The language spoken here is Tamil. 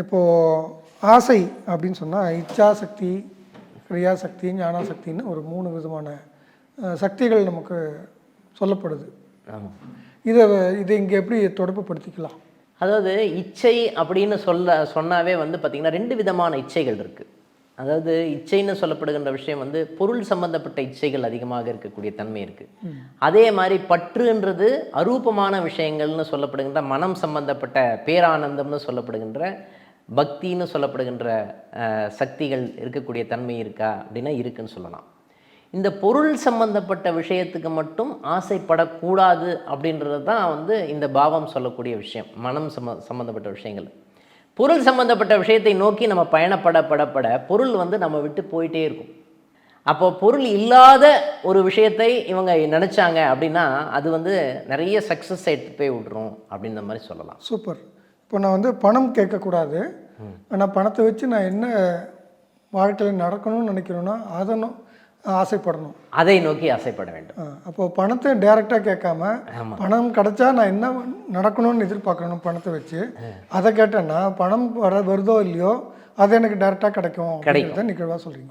இப்போது ஆசை அப்படின்னு சொன்னால் இச்சாசக்தி கிரியாசக்தி ஞானாசக்தின்னு ஒரு மூணு விதமான சக்திகள் நமக்கு சொல்லப்படுது. ஆமாம் இதை இதை இங்கே எப்படி தொடர்புபடுத்திக்கலாம்? அதாவது இச்சை அப்படின்னு சொல்ல சொன்னாவே வந்து பார்த்திங்கன்னா ரெண்டு விதமான இச்சைகள் இருக்குது அதாவது இச்சைன்னு சொல்லப்படுகின்ற விஷயம் வந்து பொருள் சம்பந்தப்பட்ட இச்சைகள் அதிகமாக இருக்கக்கூடிய தன்மை இருக்குது அதே மாதிரி பற்றுன்றது அரூபமான விஷயங்கள்னு சொல்லப்படுகின்ற மனம் சம்பந்தப்பட்ட பேரானந்தம்னு சொல்லப்படுகின்ற பக்தின்னு சொல்லப்படுகின்ற சக்திகள் இருக்கக்கூடிய தன்மை இருக்கா அப்படின்னா இருக்குன்னு சொல்லலாம். இந்த பொருள் சம்பந்தப்பட்ட விஷயத்துக்கு மட்டும் ஆசைப்படக்கூடாது அப்படின்றது தான் வந்து இந்த பாவம் சொல்லக்கூடிய விஷயம் மனம் சம்ம சம்மந்தப்பட்ட விஷயங்கள். பொருள் சம்பந்தப்பட்ட விஷயத்தை நோக்கி நம்ம பயணப்பட படப்பட பொருள் வந்து நம்ம விட்டு போயிட்டே இருக்கும். அப்போ பொருள் இல்லாத ஒரு விஷயத்தை இவங்க நினச்சாங்க அப்படின்னா அது வந்து நிறைய சக்ஸஸ் எடுத்து போய் விட்ரும் அப்படின்ற மாதிரி சொல்லலாம். சூப்பர். இப்போ நான் வந்து பணம் கேட்கக்கூடாது. ஆனால் பணத்தை வச்சு நான் என்ன வாழ்க்கையில் நடக்கணும்னு நினைக்கிறேனோ அதை நோ- ஆசைப்படணும். அதை நோக்கி ஆசைப்பட வேண்டும். அப்போ பணத்தை டைரெக்டாக கேட்காம பணம் கிடைச்சா நான் என்ன நடக்கணும்னு எதிர்பார்க்கணும் பணத்தை வச்சு அதை கேட்டேன்னா பணம் வர வருதோ இல்லையோ அது எனக்கு டைரெக்டாக கிடைக்கும் அப்படிங்கிறத நிகழ்வாக சொல்கிறீங்க